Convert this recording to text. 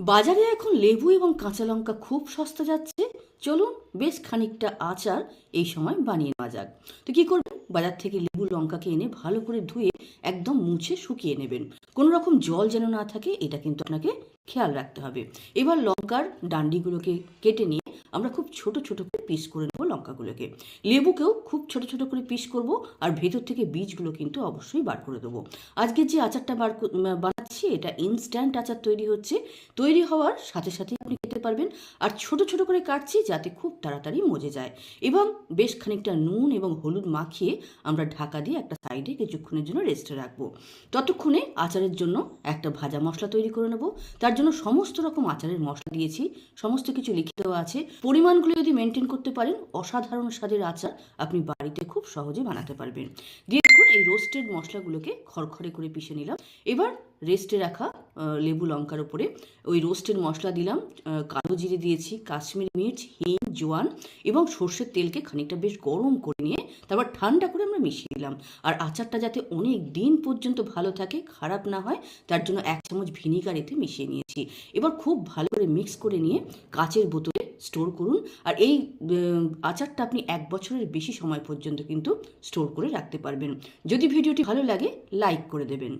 বাজারে এখন লেবু এবং কাঁচা লঙ্কা খুব সস্তা যাচ্ছে। চলুন বেশ খানিকটা আচার এই সময় বানিয়ে নেওয়া যাক। তো কী করবেন? বাজার থেকে লেবু লঙ্কাকে এনে ভালো করে ধুয়ে একদম মুছে শুকিয়ে নেবেন। কোনো রকম জল যেন না থাকে, এটা কিন্তু আপনাকে খেয়াল রাখতে হবে। এবার লঙ্কার ডান্ডিগুলোকে কেটে নিয়ে আমরা খুব ছোট ছোট করে পিস করে নেব লঙ্কাগুলোকে। লেবুকেও খুব ছোট ছোট করে পিস করব আর ভেতর থেকে বীজগুলো কিন্তু অবশ্যই বার করে দেবো। আজকে যে আচারটা বার কর- উম, এটা ইনস্ট্যান্ট আচার তৈরি হচ্ছে। তৈরি হওয়ার সাথে সাথে আপনি খেতে পারবেন। আর ছোট ছোট করে কাটছি যাতে খুব তাড়াতাড়ি মজে যায়। এবং বেশ খানিকটা নুন এবং হলুদ মাখিয়ে আমরা ঢাকা দিয়ে একটা সাইডে কিছুক্ষণের জন্য রেস্টে রাখব। ততক্ষণে আচারের জন্য একটা ভাজা মশলা তৈরি করে নেব। তার জন্য সমস্ত রকম আচারের মশলা দিয়েছি। সমস্ত কিছু লিখে দেওয়া আছে। পরিমাণগুলো যদি মেনটেন করতে পারেন অসাধারণ স্বাদের আচার আপনি বাড়িতে খুব সহজে বানাতে পারবেন। দিয়ে এই রোস্টেড মশলাগুলোকে খড়খড়ে করে পিষে নিলাম। এবার রেস্টে রাখা লেবু লঙ্কার উপরে। ওই রোস্টেড মশলা দিলাম কালো জিরে দিয়েছি, কাশ্মীরি মির্চ, হিং, জোয়ান এবং সর্ষের তেলকে খানিকটা বেশ গরম করে নিয়ে তারপর ঠান্ডা করে আমরা মিশিয়ে দিলাম আর আচারটা যাতে অনেক দিন পর্যন্ত ভালো থাকে, খারাপ না হয়, তার জন্য এক চামচ ভিনিগার এতে মিশিয়ে নিয়েছি। এবার খুব ভালো করে মিক্স করে নিয়ে কাচের বোতলে স্টোর করুন। আর এই আচারটা আপনি এক বছরের বেশি সময় পর্যন্ত কিন্তু স্টোর করে রাখতে পারবেন। যদি ভিডিওটি ভালো লাগে লাইক করে দেবেন।